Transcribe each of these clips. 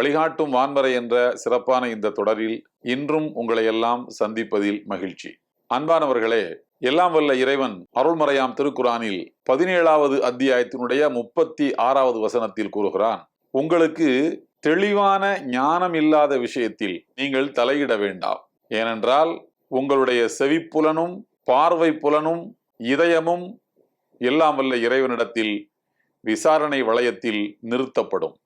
வழிகாட்டும் வான்வரை என்ற சிறப்பான இந்த தொடரில் இன்றும் உங்களை எல்லாம் சந்திப்பதில் மகிழ்ச்சி. அன்பானவர்களே எல்லாம் வல்ல இறைவன் அருள்மறையாம் திருக்குரானில் பதினேழாவது அத்தியாயத்தினுடைய முப்பத்தி ஆறாவது வசனத்தில் கூறுகிறான் உங்களுக்கு தெளிவான ஞானம் இல்லாத விஷயத்தில் நீங்கள் தலையிட வேண்டாம். ஏனென்றால் உங்களுடைய செவிப்புலனும் பார்வை புலனும் இதயமும் எல்லாம் வல்ல இறைவனிடத்தில் விசாரணை வளையத்தில் நிறுத்தப்படும்.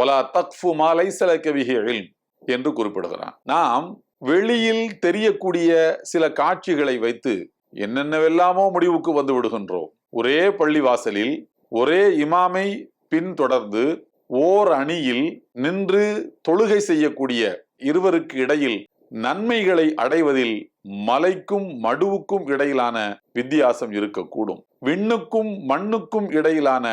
ஒலா தக்ஃபு மாலை சிலக்கவிகள் என்று குறிப்பிடுகிறான். நாம் வெளியில் தெரியக்கூடிய சில காட்சிகளை வைத்து என்னென்னவெல்லாமோ முடிவுக்கு வந்து விடுகின்றோம். ஒரே பள்ளிவாசலில் ஒரே இமாமை பின்தொடர்ந்து ஓர் அணியில் நின்று தொழுகை செய்யக்கூடிய இருவருக்கு இடையில் நன்மைகளை அடைவதில் மலைக்கும் மடுவுக்கும் இடையிலான வித்தியாசம் இருக்கக்கூடும். விண்ணுக்கும் மண்ணுக்கும் இடையிலான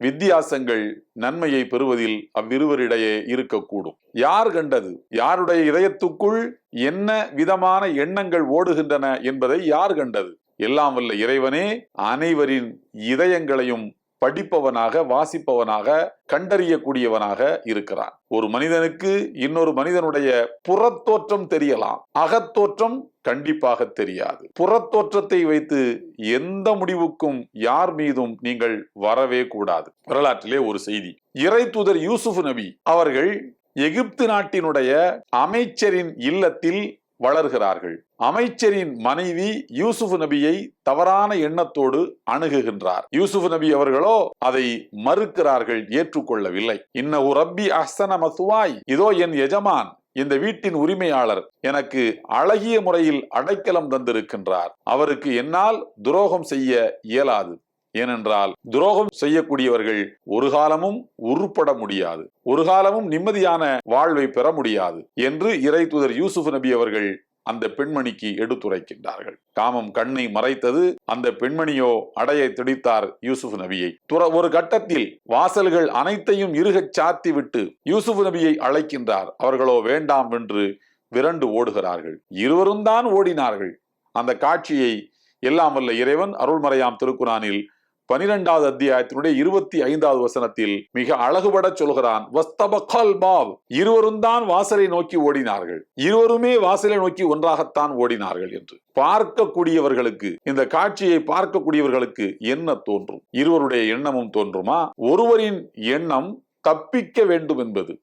வித்தியாசங்கள் நன்மையை பெறுவதில் அவ்விருவரிடையே இருக்கக்கூடும். யார் கண்டது? யாருடைய இதயத்துக்குள் என்ன விதமான எண்ணங்கள் ஓடுகின்றன என்பதை யார் கண்டது? எல்லாம் வல்ல இறைவனே அனைவரின் இதயங்களையும் படிப்பவனாக வாசிப்பவனாக கண்டறியக்கூடியவனாக இருக்கிறான். ஒரு மனிதனுக்கு இன்னொரு மனிதனுடைய புறத்தோற்றம் தெரியலாம். அகத்தோற்றம் கண்டிப்பாக தெரியாது. புறத்தோற்றத்தை வைத்து எந்த முடிவுக்கும் யார் மீதும் நீங்கள் வரவே கூடாது. வரலாற்றிலே ஒரு செய்தி. இறை தூதர் யூசுப் நபி அவர்கள் எகிப்து நாட்டினுடைய அமைச்சரின் இல்லத்தில் வளர்கிறார்கள். அமைச்சரின் மனைவி யூசுப் நபியை தவறான எண்ணத்தோடு அணுகுகின்றார். யூசுப் நபி அவர்களோ அதை மறுக்கிறார்கள் ஏற்றுக்கொள்ளவில்லை. இன்ன ரப்பி அஹ்சன மசுவாய். இதோ என் எஜமான் இந்த வீட்டின் உரிமையாளர் எனக்கு அழகிய முறையில் அடைக்கலம் தந்திருக்கின்றார். அவருக்கு என்னால் துரோகம் செய்ய இயலாது. ஏனென்றால் துரோகம் செய்யக்கூடியவர்கள் ஒரு காலமும் உருப்பட முடியாது. ஒரு காலமும் நிம்மதியான வாழ்வை பெற முடியாது என்று இறை தூதர் யூசுப் நபி அவர்கள் அந்த பெண்மணிக்கு எடுத்துரைக்கின்றார்கள். காமம் கண்ணை மறைத்தது அந்த பெண்மணியோ அடைய திடித்தார் யூசுப் நபியை. துற ஒரு கட்டத்தில் வாசல்கள் அனைத்தையும் இருகச் சாத்தி விட்டு யூசுப் நபியை அழைக்கின்றார். அவர்களோ வேண்டாம் என்று விரண்டு ஓடுகிறார்கள். இருவரும் தான் ஓடினார்கள். அந்த காட்சியை எல்லாம் வல்ல இறைவன் அருள்மறையாம் திருக்குறானில் பனிரெண்டாவது அத்தியாயத்தினுடைய இருபத்தி ஐந்தாவது வசனத்தில் மிக அழகுபட சொல்கிறான். வஸ்தபகல் பாவ் இருவரும் தான் வாசலை நோக்கி ஓடினார்கள். இருவருமே வாசலை நோக்கி ஒன்றாகத்தான் ஓடினார்கள் என்று. பார்க்கக்கூடியவர்களுக்கு இந்த காட்சியை பார்க்கக்கூடியவர்களுக்கு என்ன தோன்றும்? இருவருடைய எண்ணமும் தோன்றுமா? ஒருவரின் எண்ணம் தப்பிக்க வேண்டும் என்பது.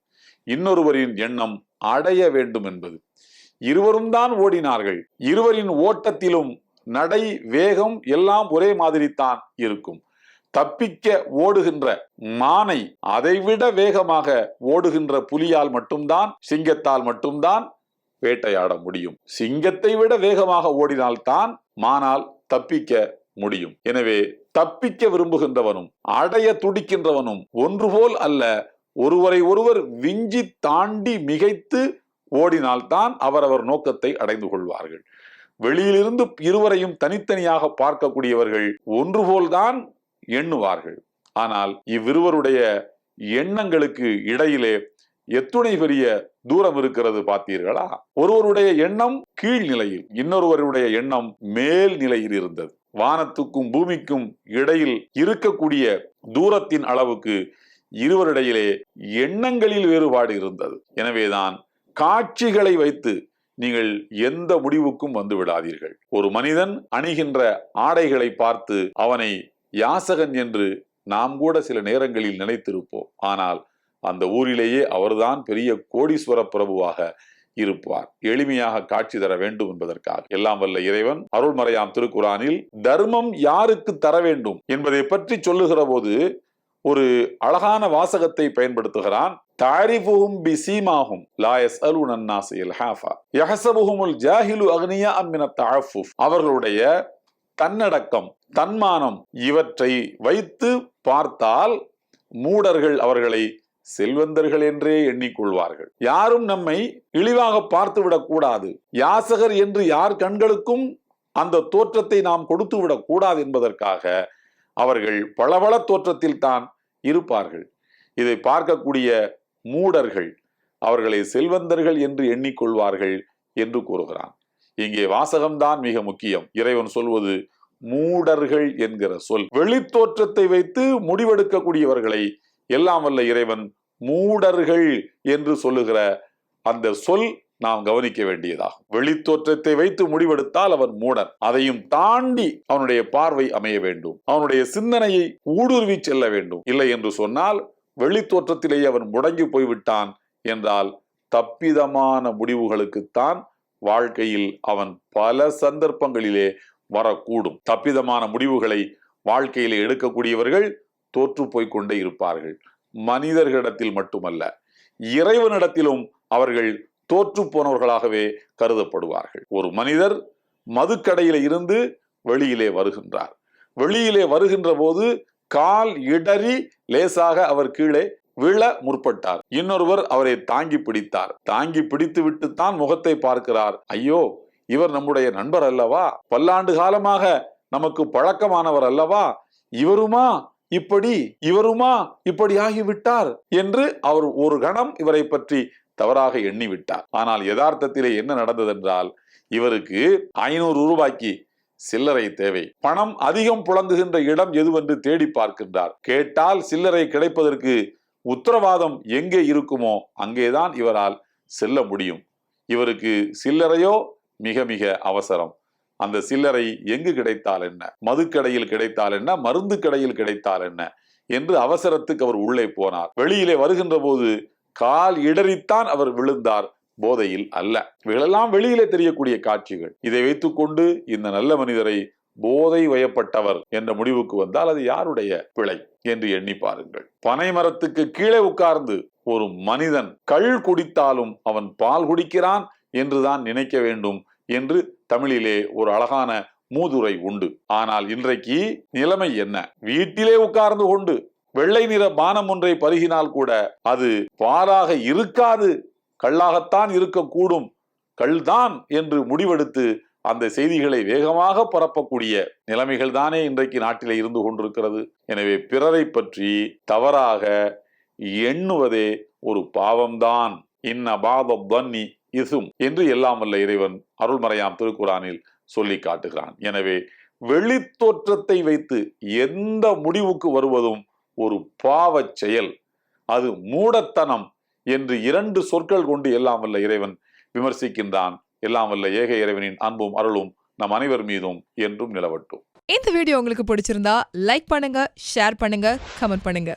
இன்னொருவரின் எண்ணம் அடைய வேண்டும் என்பது. இருவரும் தான் ஓடினார்கள். இருவரின் ஓட்டத்திலும் நடை வேகம் எல்லாம் ஒரே மாதிரி தான் இருக்கும். தப்பிக்க ஓடுகின்ற மானை அதைவிட வேகமாக ஓடுகின்ற புலியால் மட்டும்தான் சிங்கத்தால் மட்டும்தான் வேட்டையாட முடியும். சிங்கத்தை விட வேகமாக ஓடினால்தான் மானால் தப்பிக்க முடியும். எனவே தப்பிக்க விரும்புகின்றவனும் அடைய துடிக்கின்றவனும் ஒன்றுபோல் அல்ல. ஒருவரை ஒருவர் விஞ்சி தாண்டி மிகைத்து ஓடினால்தான் அவரவர் நோக்கத்தை அடைந்து கொள்வார்கள். வெளியிலிருந்து இருவரையும் தனித்தனியாக பார்க்கக்கூடியவர்கள் ஒன்றுபோல்தான் எண்ணுவார்கள். ஆனால் இவ்விருவருடைய எண்ணங்களுக்கு இடையிலே எத்துணை பெரிய தூரம் இருக்கிறது பார்த்தீர்களா? ஒருவருடைய எண்ணம் கீழ்நிலையில் இன்னொருவருடைய எண்ணம் மேல் நிலையில் இருந்தது. வானத்துக்கும் பூமிக்கும் இடையில் இருக்கக்கூடிய தூரத்தின் அளவுக்கு இருவரிடையிலே எண்ணங்களில் வேறுபாடு இருந்தது. எனவேதான் காட்சிகளை வைத்து நீங்கள் எந்த முடிவுக்கும் வந்து விடாதீர்கள். ஒரு மனிதன் அணிகின்ற ஆடைகளை பார்த்து அவனை யாசகன் என்று நாம் கூட சில நேரங்களில் நினைத்திருப்போம். ஆனால் அந்த ஊரிலேயே அவர்தான் பெரிய கோடீஸ்வர பிரபுவாக இருப்பார். எளிமையாக காட்சி தர வேண்டும் என்பதற்காக. எல்லாம் வல்ல இறைவன் அருள்மறையாம் திருக்குறானில் தர்மம் யாருக்கு தர வேண்டும்? என்பதை பற்றி சொல்லுகிற போது ஒரு அழகான வாசகத்தை பயன்படுத்துகிறான். தாரிஃபுஹும் பிசீமாஹும் லாயஸ் யஸ்அலூன அன்னாஸ ஹாஃபா யஹஸபுஹுமுல் ஜாஹிலு அக்னியா அம்மின தஅஃபுஃப். அவர்களுடைய தன்னடக்கம் தன்மானம் இவற்றை வைத்து பார்த்தால் மூடர்கள் அவர்களை செல்வந்தர்கள் என்றே எண்ணிக்கொள்வார்கள். யாரும் நம்மை இழிவாக பார்த்து விடக்கூடாது. யாசகர் என்று யார் கண்களுக்கும் அந்த தோற்றத்தை நாம் கொடுத்து விடக்கூடாது என்பதற்காக அவர்கள் பளபள தோற்றத்தில் தான் இருப்பார்கள். இதை பார்க்கக்கூடிய மூடர்கள் அவர்களை செல்வந்தர்கள் என்று எண்ணிக்கொள்வார்கள் என்று கூறுகிறான். இங்கே வாசகம்தான் மிக முக்கியம். இறைவன் சொல்வது மூடர்கள் என்கிற சொல். வெளித்தோற்றத்தை வைத்து முடிவெடுக்கக்கூடியவர்களை எல்லாம் வல்ல இறைவன் மூடர்கள் என்று சொல்லுகிற அந்த சொல் நாம் கவனிக்க வேண்டியதாகும். வெளித்தோற்றத்தை வைத்து முடிவெடுத்தால் அவன் மூடன். அதையும் தாண்டி அவனுடைய பார்வை அமைய வேண்டும். அவனுடைய சிந்தனையை ஊடுருவி செல்ல வேண்டும். இல்லை என்று சொன்னால் வெளித்தோற்றத்திலேயே அவன் முடங்கி போய்விட்டான் என்றால் தப்பிதமான முடிவுகளுக்குத்தான் வாழ்க்கையில் அவன் பல சந்தர்ப்பங்களிலே வரக்கூடும். தப்பிதமான முடிவுகளை வாழ்க்கையிலே எடுக்கக்கூடியவர்கள் தோற்று போய்கொண்டே இருப்பார்கள். மனிதர்களிடத்தில் மட்டுமல்ல இறைவனிடத்திலும் அவர்கள் தோற்று போனவர்களாகவே கருதப்படுவார்கள். ஒரு மனிதர் மதுக்கடையில இருந்து வெளியிலே வருகின்றார். வெளியிலே வருகின்ற போது கால் இடறி லேசாக அவர் கீழே விழ முற்பட்டார். இன்னொருவர் அவரை தாங்கி பிடித்தார். தாங்கி பிடித்து விட்டுத்தான் முகத்தை பார்க்கிறார். ஐயோ இவர் நம்முடைய நண்பர் அல்லவா? பல்லாண்டு காலமாக நமக்கு பழக்கமானவர் அல்லவா? இவருமா? இப்படி இவருமா? இப்படி ஆகிவிட்டார் என்று அவர் ஒரு கணம் இவரை பற்றி தவறாக எண்ணிவிட்டார். ஆனால் யதார்த்தத்திலே என்ன நடந்ததென்றால் இவருக்கு ஐநூறு ரூபாய்க்கு சில்லறை தேவை. பணம் அதிகம் புழங்குகின்ற இடம் எதுவென்று தேடி பார்க்கின்றார். கேட்டால் சில்லறை கிடைப்பதற்கு உத்தரவாதம் எங்கே இருக்குமோ அங்கேதான் இவரால் செல்ல முடியும். இவருக்கு சில்லறையோ மிக மிக அவசரம். அந்த சில்லறை எங்கு கிடைத்தால் என்ன? மதுக்கடையில் கிடைத்தால் என்ன? மருந்து கடையில் கிடைத்தால் என்ன? என்று அவசரத்துக்கு அவர் உள்ளே போனார். வெளியிலே வருகின்ற போது கால் இடறித்தான் அவர் விழுந்தார். போதையில் அல்ல. இவைகளெல்லாம் வெளியிலே தெரியக்கூடிய காட்சிகள். இதை வைத்துக்கொண்டு இந்த நல்ல மனிதரை போதை வயப்பட்டவர் என்ற முடிவுக்கு வந்தால் அது யாருடைய பிழை என்று எண்ணி பாருங்கள். பனை மரத்துக்கு கீழே உட்கார்ந்து ஒரு மனிதன் கள் குடித்தாலும் அவன் பால் குடிக்கிறான் என்றுதான் நினைக்க வேண்டும் என்று தமிழிலே ஒரு அழகான மூதுரை உண்டு. ஆனால் இன்றைக்கு நிலைமை என்ன? வீட்டிலே உட்கார்ந்து கொண்டு வெள்ளை நிற பானம் ஒன்றை பருகினால் கூட அது பாராக இருக்காது. கல்லாகத்தான் இருக்கக்கூடும். கள்தான் என்று முடிவெடுத்து அந்த செய்திகளை வேகமாக பரப்பக்கூடிய நிலைமைகள் தானே இன்றைக்கு நாட்டிலே இருந்து கொண்டிருக்கிறது. எனவே பிறரை பற்றி தவறாக எண்ணுவதே ஒரு பாவம்தான். இன்ன பாத தன்னி இசும் என்று எல்லாம் வல்ல இறைவன் அருள்மறையாம் திருக்குறானில் சொல்லி காட்டுகிறான். எனவே வெளித்தோற்றத்தை வைத்து எந்த முடிவுக்கு வருவதும் ஒரு பாவச் செயல். அது மூடத்தனம் என்று இரண்டு சொற்கள் கொண்டு எல்லாம் வல்ல இறைவன் விமர்சிக்கின்றான். எல்லாம் வல்ல ஏக இறைவனின் அன்பும் அருளும் நம் அனைவர் மீதும் என்றும் நிலவட்டும். இந்த வீடியோ உங்களுக்கு பிடிச்சிருந்தா லைக் பண்ணுங்க ஷேர் பண்ணுங்க கமெண்ட் பண்ணுங்க.